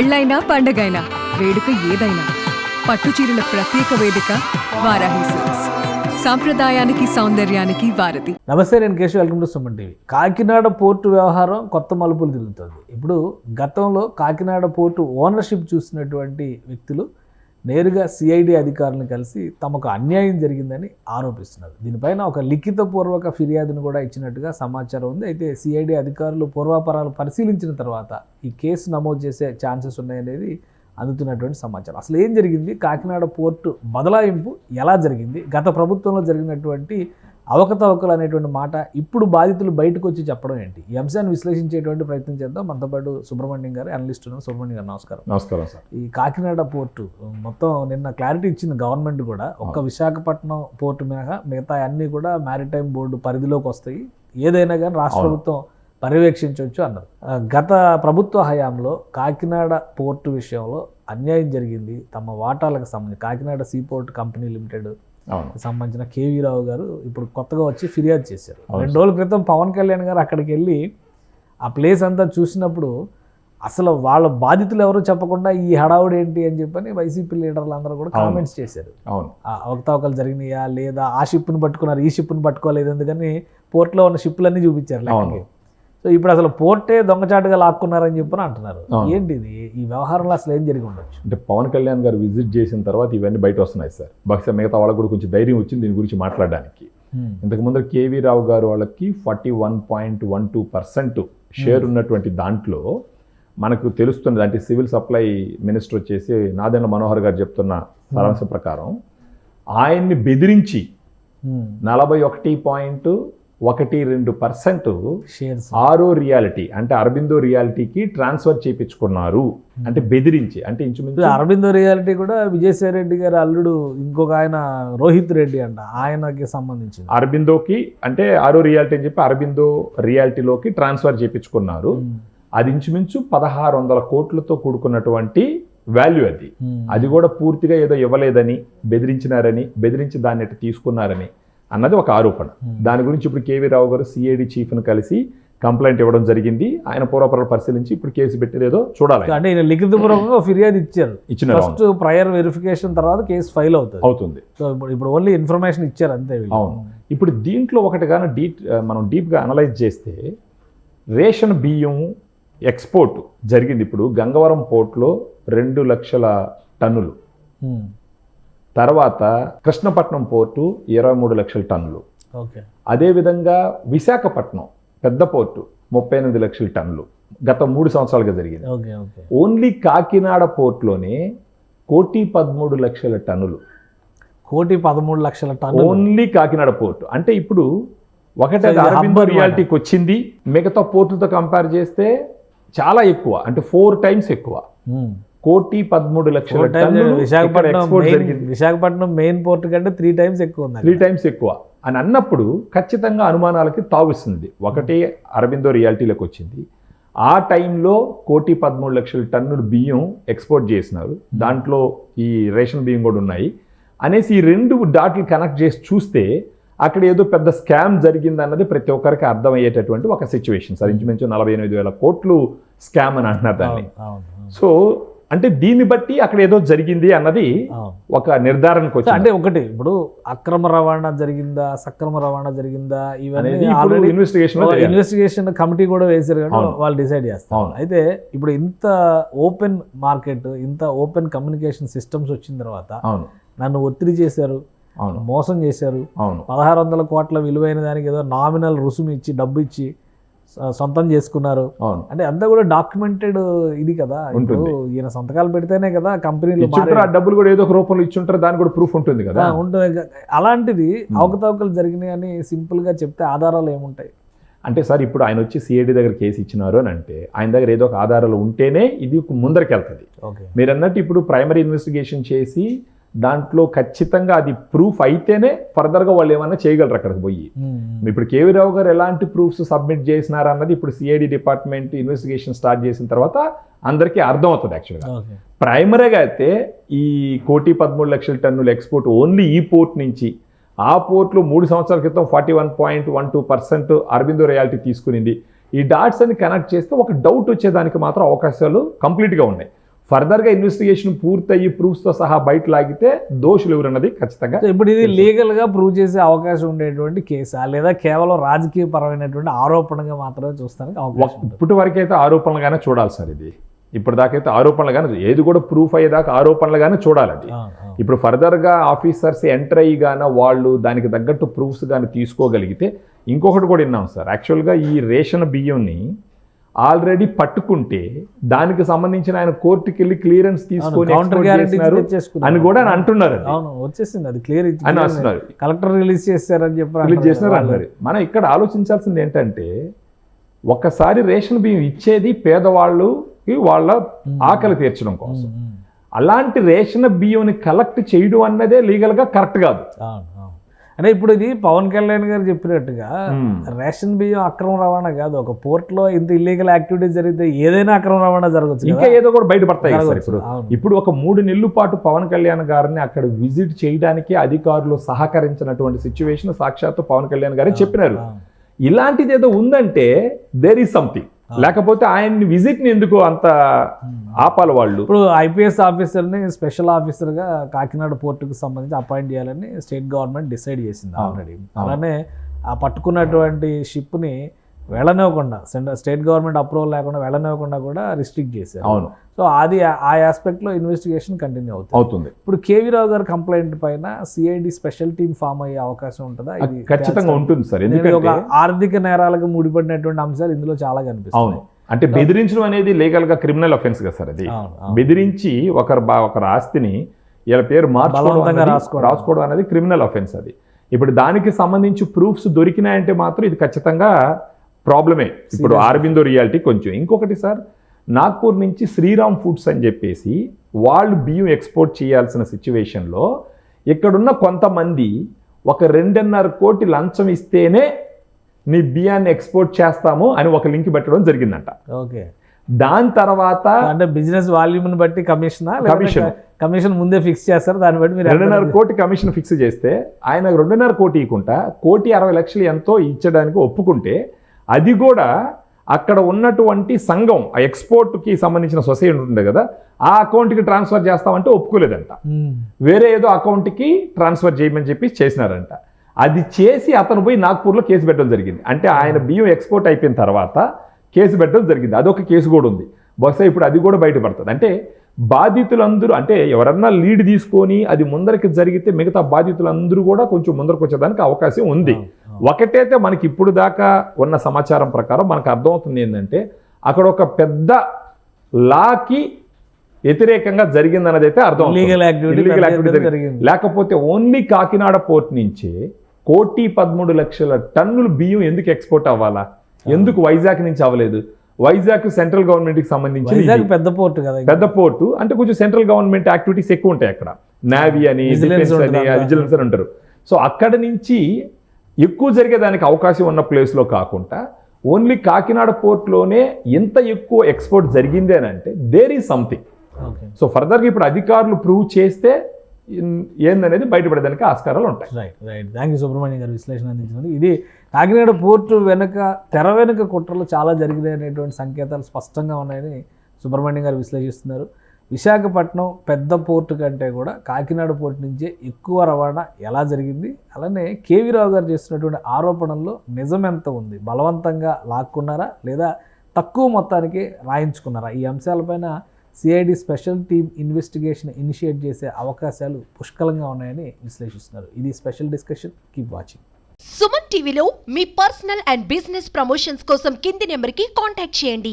పెళ్ళైనా పండగైనా వేడుక ఏదైనా పట్టుచీరల ప్రత్యేక వేదిక వారాహి సిల్క్స్ సాంప్రదాయానికి సౌందర్యానికి వారధి. నమస్తే నేను Keshav. Welcome to Suman TV. Kakinada port వ్యవహారం కొత్త మలుపులు తిరుగుతుంది ఇప్పుడు గతంలో కాకినాడ పోర్టు ఓనర్షిప్ చూసినటువంటి వ్యక్తులు నేరుగా సిఐడి అధికారులను కలిసి తమకు అన్యాయం జరిగిందని ఆరోపిస్తున్నారు. దీనిపైన ఒక లిఖితపూర్వక ఫిర్యాదును కూడా ఇచ్చినట్టుగా సమాచారం ఉంది. అయితే సిఐడి అధికారులు పూర్వాపరాలు పరిశీలించిన తర్వాత ఈ కేసు నమోదు చేసే ఛాన్సెస్ ఉన్నాయనేది అందుతున్నటువంటి సమాచారం. అసలు ఏం జరిగింది? కాకినాడ పోర్టు బదలాయింపు ఎలా జరిగింది? గత ప్రభుత్వంలో జరిగినటువంటి అవకతవకలు అనేటువంటి మాట ఇప్పుడు బాధితులు బయటకు వచ్చి చెప్పడం ఏంటి? ఈ అంశాన్ని విశ్లేషించేటువంటి ప్రయత్నం చేద్దాం. మనతో పాటు సుబ్రహ్మణ్యం గారు అనలిస్ట్ ఉన్నారు. సుబ్రహ్మణ్యం గారు నమస్కారం. నమస్కారం సార్. ఈ కాకినాడ పోర్టు మొత్తం నిన్న క్లారిటీ ఇచ్చింది గవర్నమెంట్ కూడా. ఒక్క విశాఖపట్నం పోర్టు మినహా మిగతా అన్నీ కూడా మ్యారిటైమ్ బోర్డు పరిధిలోకి వస్తాయి. ఏదైనా కానీ రాష్ట్ర. ప్రభుత్వం పర్యవేక్షించవచ్చు అన్నారు గత ప్రభుత్వ హయాంలో కాకినాడ పోర్టు విషయంలో అన్యాయం జరిగింది. తమ వాటాలకు సంబంధించి Kakinada sea port company limited సంబంధించిన కేవీ రావు గారు ఇప్పుడు కొత్తగా వచ్చి ఫిర్యాదు చేశారు. రెండు రోజుల క్రితం పవన్ కళ్యాణ్ గారు అక్కడికి వెళ్ళి ఆ ప్లేస్ అంతా చూసినప్పుడు అసలు వాళ్ళ బాధితులు ఎవరో చెప్పకుండా ఈ హడావుడు ఏంటి అని చెప్పని వైసీపీ లీడర్లు అందరూ కూడా. కామెంట్స్ చేశారు. అవును. ఆ అవకతవకలు జరిగినాయా లేదా ఆ షిప్ని పట్టుకున్నారు ఈ షిప్ని పట్టుకోలేదు ఎందుకని పోర్ట్లో ఉన్న షిప్లన్నీ చూపించారు. సో ఇప్పుడు అసలు పోర్టే దొంగచాటుగా లాక్కున్నారని చెప్పని అంటున్నారు. ఏంటి ఇది ఈ వ్యవహారంలో అసలు ఏం జరిగి ఉండొచ్చు? అంటే పవన్ కళ్యాణ్ గారు విజిట్ చేసిన తర్వాత ఇవన్నీ బయట వస్తున్నాయి సార్. బహుశా మిగతా వాళ్ళకు కూడా కొంచెం ధైర్యం వచ్చింది దీని గురించి మాట్లాడడానికి. ఇంతకు ముందు కేవీ రావు గారు వాళ్ళకి forty one point one two percent share ఉన్నటువంటి దాంట్లో మనకు తెలుస్తున్నది అంటే సివిల్ సప్లై మినిస్టర్ వచ్చేసి నాదెండ్ల మనోహర్ గారు చెప్తున్న సారాంశం ప్రకారం ఆయన్ని బెదిరించి. నలభై ఒకటి పాయింట్ ఒకటి రెండు పర్సెంట్ షేర్స్ ఆరో రియాలిటీ అంటే అరబిందో రియాలిటీకి ట్రాన్స్ఫర్ చేయించుకున్నారు. అంటే బెదిరించి అంటే ఇంచుమించు అరవిందో రియాలిటీ కూడా విజయసాయి రెడ్డి గారి అల్లుడు ఇంకొక ఆయన రోహిత్ రెడ్డి అంట ఆయనకి సంబంధించింది. అరబిందోకి అంటే ఆరో రియాలిటీ అని చెప్పి అరబిందో రియాలిటీలోకి ట్రాన్స్ఫర్ చేయించుకున్నారు. ఉమ్, అది ఇంచుమించు పదహారు వందల కోట్లతో కూడుకున్నటువంటి వాల్యూ అది. ఉమ్, అది కూడా పూర్తిగా ఏదో ఇవ్వలేదని బెదిరించినారని బెదిరించి దాన్ని తీసుకున్నారని. అన్నది ఒక ఆరోపణ. Hmm. దాని గురించి ఇప్పుడు కేవీ రావు గారు సిఐడి చీఫ్ను కలిసి కంప్లైంట్ ఇవ్వడం జరిగింది. ఆయన పూర్వపరాలు పరిశీలించి ఇప్పుడు కేసు పెట్టేదేదో చూడాలి అంటే ఈయన లిఖితపూర్వకంగా ఒక ఫిర్యాదు ఇచ్చారు. ఇచ్చిన ఫస్ట్ ప్రయర్ వెరిఫికేషన్ తర్వాత కేసు ఫైల్ అవుతుంది. అవుతుంది. సో ఇప్పుడు ఇప్పుడు ఓన్లీ ఇన్ఫర్మేషన్ ఇచ్చారు అంతే. అవును. ఇప్పుడు దీంట్లో ఒకటి కానీ డీప్ మనం డీప్గా అనలైజ్ చేస్తే రేషన్ బియ్యం ఎక్స్పోర్ట్ జరిగింది ఇప్పుడు. గంగవరం పోర్ట్లో రెండు లక్షల టన్నులు. ఉమ్, తర్వాత కృష్ణపట్నం పోర్టు ఇరవై మూడు లక్షల టన్నులు. అదేవిధంగా విశాఖపట్నం పెద్ద పోర్టు ముప్పై ఎనిమిది లక్షల టన్నులు. గత మూడు సంవత్సరాలుగా జరిగింది. ఓన్లీ కాకినాడ పోర్ట్లోనే కోటి పదమూడు లక్షల టన్నులు. కోటి పదమూడు లక్షల టన్నులు. Only Kakinada port. అంటే ఇప్పుడు ఒకటి అరబిందో. రియాలిటీకి వచ్చింది. మిగతా పోర్టులతో కంపేర్ చేస్తే చాలా ఎక్కువ. అంటే ఫోర్ టైమ్స్ ఎక్కువ. ఉమ్. కోటి పదమూడు లక్షల టన్నులు విశాఖపట్నం విశాఖపట్నం మెయిన్ పోర్ట్ కంటే త్రీ టైమ్స్ ఎక్కువ ఉంది త్రీ టైమ్స్ ఎక్కువ. అని అన్నప్పుడు ఖచ్చితంగా అనుమానాలకి తావిస్తుంది. ఒకటి అరబిందో రియాలిటీలోకి వచ్చింది. ఆ టైంలో కోటి పదమూడు లక్షల టన్నులు బియ్యం ఎక్స్పోర్ట్ చేసినారు. దాంట్లో ఈ రేషన్ బియ్యం కూడా ఉన్నాయి. అనేసి ఈ రెండు డాట్లు కనెక్ట్ చేసి చూస్తే అక్కడ ఏదో పెద్ద స్కామ్ జరిగింది అన్నది ప్రతి ఒక్కరికి అర్థమయ్యేటటువంటి ఒక సిచ్యువేషన్ సార్ ఇంచుమించు నలభై ఎనిమిది వేల కోట్లు స్కామ్ అని అంటున్నారు దాన్ని. సో అంటే దీన్ని బట్టి అక్కడ ఏదో జరిగింది అన్నది. ఒక నిర్ధారణకు వచ్చింది అంటే ఒకటి ఇప్పుడు అక్రమ రవాణా జరిగిందా సక్రమ రవాణా జరిగిందా ఇవన్నీ ఆల్రెడీ ఇన్వెస్టిగేషన్ ఇన్వెస్టిగేషన్ కమిటీ కూడా వేశారు కానీ. వాళ్ళు డిసైడ్ చేస్తారు. అయితే ఇప్పుడు ఇంత ఓపెన్ మార్కెట్ ఇంత ఓపెన్ కమ్యూనికేషన్ సిస్టమ్స్ వచ్చిన తర్వాత నన్ను ఒత్తిడి చేశారు అవును మోసం చేశారు అవును పదహారు వందల కోట్ల విలువైన దానికి ఏదో నామినల్ రుసుము ఇచ్చి డబ్బు ఇచ్చి సొంతం చేసుకున్నారు. అవును. అంటే అంతా కూడా డాక్యుమెంటెడ్ ఇది కదా. ఇప్పుడు. ఈయన సంతకాలు పెడితేనే కదా కంపెనీలు డబ్బులు కూడా ఏదో ఒక రూపంలో ఇచ్చుంటారు దాని కూడా ప్రూఫ్ ఉంటుంది కదా. ఉంటుంది. అలాంటిది అవకతవకలు జరిగినాయి అని సింపుల్గా చెప్తే ఆధారాలు ఏముంటాయి? అంటే సార్ ఇప్పుడు ఆయన వచ్చి సిఐడి దగ్గర కేసు ఇచ్చినారు అని అంటే ఆయన దగ్గర ఏదో ఒక ఆధారాలు ఉంటేనే ఇది ముందరికి వెళ్తుంది ఓకే. మీరు అన్నట్టు ఇప్పుడు ప్రైమరీ ఇన్వెస్టిగేషన్ చేసి దాంట్లో ఖచ్చితంగా అది ప్రూఫ్ అయితేనే ఫర్దర్గా వాళ్ళు ఏమన్నా చేయగలరు అక్కడికి పోయి. ఇప్పుడు కేవీ రావు గారు ఎలాంటి ప్రూఫ్స్ సబ్మిట్ చేసినారు అన్నది ఇప్పుడు సిఐడి డిపార్ట్మెంట్ ఇన్వెస్టిగేషన్ స్టార్ట్ చేసిన తర్వాత అందరికీ అర్థం అవుతుంది యాక్చువల్గా ప్రైమరీగా అయితే ఈ కోటి పదమూడు లక్షల టన్నుల ఎక్స్పోర్ట్ ఓన్లీ ఈ పోర్ట్ నుంచి ఆ పోర్ట్లో మూడు సంవత్సరాల క్రితం forty one point one two percent Aurobindo realty తీసుకునింది. ఈ డాట్స్ అని కనెక్ట్ చేస్తే ఒక డౌట్ వచ్చేదానికి మాత్రం అవకాశాలు కంప్లీట్గా ఉన్నాయి. ఫర్దర్గా ఇన్వెస్టిగేషన్ పూర్తయ్యి ప్రూఫ్స్తో సహా బయట లాగితే దోషులు ఎవరన్నది ఖచ్చితంగా ఇప్పుడు ఇది లీగల్గా ప్రూవ్ చేసే అవకాశం ఉండేటువంటి కేసా? లేదా కేవలం రాజకీయ పరమైనటువంటి ఆరోపణగా మాత్రమే చూస్తానికి ఉంటుంది. ఇప్పటి వరకైతే ఆరోపణలుగానే చూడాలి సార్ ఇది. ఇప్పుడు దాకైతే ఆరోపణలుగానే ఏది కూడా ప్రూఫ్ అయ్యేదాకా ఆరోపణలుగానే చూడాలి అది. ఇప్పుడు ఫర్దర్గా ఆఫీసర్స్ ఎంటర్ అయ్యి గాన వాళ్ళు దానికి తగ్గట్టు ప్రూఫ్స్ కానీ తీసుకోగలిగితే ఇంకొకటి కూడా విన్నాం సార్. యాక్చువల్గా ఈ రేషన్ బియ్యంని ఆల్రెడీ పట్టుకుంటే దానికి సంబంధించిన ఆయన కోర్టుకి వెళ్ళి క్లియరెన్స్ తీసుకొని. అని కూడా అంటున్నారు. అవును వచ్చేసింది అది క్లియర్ అని కలెక్టర్ రిలీజ్ చేశారని చెప్పి రిలీజ్ చేసినారు. అన్నారు మనం ఇక్కడ ఆలోచించాల్సింది ఏంటంటే ఒక్కసారి రేషన్ బియ్యం ఇచ్చేది పేదవాళ్ళకి వాళ్ళ ఆకలి తీర్చడం కోసం. అలాంటి రేషన్ బియ్యంని కలెక్ట్ చేయడం అన్నదే లీగల్గా కరెక్ట్ కాదు అంటే ఇప్పుడు ఇది పవన్ కళ్యాణ్ గారు చెప్పినట్టుగా. రేషన్ బియ్యం అక్రమ రవాణా కాదు ఒక పోర్ట్లో ఇంత ఇల్లీగల్ యాక్టివిటీస్ జరిగితే ఏదైనా అక్రమ రవాణా జరగచ్చు ఇంకా ఏదో కూడా బయటపడతాయి సార్. ఇప్పుడు. ఇప్పుడు ఒక మూడు నెలల పాటు పవన్ కళ్యాణ్ గారిని అక్కడ విజిట్ చేయడానికి అధికారులు సహకరించినటువంటి సిచ్యువేషన్ సాక్షాత్తు పవన్ కళ్యాణ్ గారే చెప్పినారు. ఇలాంటిది ఏదో ఉందంటే దేర్ ఈస్ సంథింగ్ లేకపోతే ఆయన్ని విజిట్ని ఎందుకు అంత ఆపాలి వాళ్ళు? ఇప్పుడు ఐపీఎస్ ఆఫీసర్ని స్పెషల్ ఆఫీసర్గా కాకినాడ పోర్టుకు సంబంధించి అపాయింట్ చేయాలని స్టేట్ గవర్నమెంట్ డిసైడ్ చేసింది ఆల్రెడీ. అలానే ఆ పట్టుకున్నటువంటి షిప్ని వెళ్ళనివ్వకుండా సెంట్రల్ స్టేట్ గవర్నమెంట్ అప్రూవల్ లేకుండా వెళ్ళనివ్వకుండా కూడా రిస్ట్రిక్ట్ చేశారు. అవును. సో అది ఆ ఆస్పెక్ట్లో ఇన్వెస్టిగేషన్ కంటిన్యూ అవుతుంది. అవుతుంది. ఇప్పుడు కేవీ రావు గారి కంప్లైంట్ పైన సిఐడి స్పెషల్ టీమ్ ఫామ్ అయ్యే అవకాశం ఉంటుందా? ఇది ఖచ్చితంగా ఉంటుంది సార్. ఎందుకంటే ఒక ఆర్థిక నేరాలకు ముడిపడినటువంటి అంశాలు ఇందులో చాలా అవును. కనిపిస్తాయి అంటే బెదిరించడం అనేది లీగల్గా క్రిమినల్ అఫెన్స్ కదా సార్ అది. బెదిరించి ఒకరు బా ఒకరి ఆస్తిని వీళ్ళ పేరు మార్చుకోవడం. రాసుకోవడం అనేది క్రిమినల్ అఫెన్స్ అది. ఇప్పుడు దానికి సంబంధించి ప్రూఫ్స్ దొరికినాయంటే మాత్రం ఇది ఖచ్చితంగా ప్రాబ్లమే. ఇప్పుడు ఆర్బిందో రియాలిటీ కొంచెం. ఇంకొకటి సార్ నాగ్పూర్ నుంచి శ్రీరామ్ ఫుడ్స్ అని చెప్పేసి వాళ్ళు బియ్యం ఎక్స్పోర్ట్ చేయాల్సిన సిచ్యువేషన్లో ఇక్కడున్న కొంతమంది ఒక రెండున్నర కోటి లంచం ఇస్తేనే నీ బియ్యాన్ని ఎక్స్పోర్ట్ చేస్తాము అని ఒక లింక్ పెట్టడం జరిగిందంట. ఓకే. దాని తర్వాత అంటే బిజినెస్ వాల్యూమ్ని బట్టి కమిషనా? Commission. కమిషన్. ముందే ఫిక్స్ చేస్తారు దాన్ని బట్టి మీరు రెండున్నర కోటి కమిషన్ ఫిక్స్ చేస్తే ఆయన రెండున్నర కోటి ఇవ్వకుండా కోటి అరవై లక్షలు ఎంతో ఇచ్చడానికి ఒప్పుకుంటే అది కూడా అక్కడ ఉన్నటువంటి సంఘం ఆ ఎక్స్పోర్ట్కి సంబంధించిన సొసైటీ ఉంటుంది కదా ఆ అకౌంట్కి ట్రాన్స్ఫర్ చేస్తామంటే ఒప్పుకోలేదంట. వేరే ఏదో అకౌంట్కి ట్రాన్స్ఫర్ చేయమని చెప్పి చేసినారంట. అది చేసి అతను పోయి నాగ్పూర్లో కేసు పెట్టడం జరిగింది. అంటే ఆయన బియ్యం ఎక్స్పోర్ట్ అయిపోయిన తర్వాత కేసు పెట్టడం జరిగింది. అదొక కేసు కూడా ఉంది. బహుశా ఇప్పుడు అది కూడా బయటపడుతుంది. అంటే బాధితులందరూ అంటే ఎవరన్నా లీడ్ తీసుకొని అది ముందరికి జరిగితే మిగతా బాధితులందరూ కూడా కొంచెం ముందరకు వచ్చేదానికి అవకాశం ఉంది. ఒకటైతే మనకి ఇప్పుడు దాకా ఉన్న సమాచారం ప్రకారం మనకు అర్థమవుతుంది ఏంటంటే అక్కడ ఒక పెద్ద లాకి వ్యతిరేకంగా జరిగిందన్నది అయితే అర్థం. లేకపోతే ఓన్లీ కాకినాడ పోర్ట్ నుంచే కోటి పదమూడు లక్షల టన్నులు బియ్యం ఎందుకు ఎక్స్పోర్ట్ అవ్వాలా? ఎందుకు వైజాగ్ నుంచి అవ్వలేదు? వైజాగ్ సెంట్రల్ గవర్నమెంట్కి సంబంధించి పెద్ద పోర్ట్ కదా పెద్ద పోర్టు అంటే కొంచెం సెంట్రల్ గవర్నమెంట్ యాక్టివిటీస్ ఎక్కువ ఉంటాయి అక్కడ. నావీ అని అని. విజిలెన్స్ అని ఉంటారు. సో అక్కడ నుంచి ఎక్కువ జరిగేదానికి అవకాశం ఉన్న ప్లేస్లో కాకుండా ఓన్లీ కాకినాడ పోర్ట్లోనే ఎంత ఎక్కువ ఎక్స్పోర్ట్ జరిగింది అని అంటే there is something. Okay. So ఫర్దర్గా ఇప్పుడు అధికారులు ప్రూవ్ చేస్తే ఏందనేది బయటపడేదానికి ఆస్కారాలు ఉంటాయి. Right right. Thank you Subrahmanyam గారు విశ్లేషణ అందించినందుకు. ఇది కాకినాడ పోర్టు వెనుక తెర వెనుక కుట్రలు చాలా జరిగినాయి అనేటువంటి సంకేతాలు స్పష్టంగా ఉన్నాయని సుబ్రహ్మణ్యం గారు విశ్లేషిస్తున్నారు. విశాఖపట్నం పెద్ద పోర్టు కంటే కూడా కాకినాడ పోర్టు నుంచే ఎక్కువ రవాణా ఎలా జరిగింది? అలానే కేవీ రావు గారు చేస్తున్నటువంటి ఆరోపణల్లో నిజం ఎంత ఉంది? బలవంతంగా లాక్కున్నారా? లేదా తక్కువ మొత్తానికి రాయించుకున్నారా? ఈ అంశాలపైన CID special team investigation initiate చేసే అవకాశాలు పుష్కలంగా ఉన్నాయని విశ్లేషిస్తున్నారు. ఇది special discussion. Keep watching. Suman టీవీలో మీ పర్సనల్ అండ్ బిజినెస్ ప్రమోషన్స్ కోసం కింది నెంబర్కి కాంటాక్ట్ చేయండి.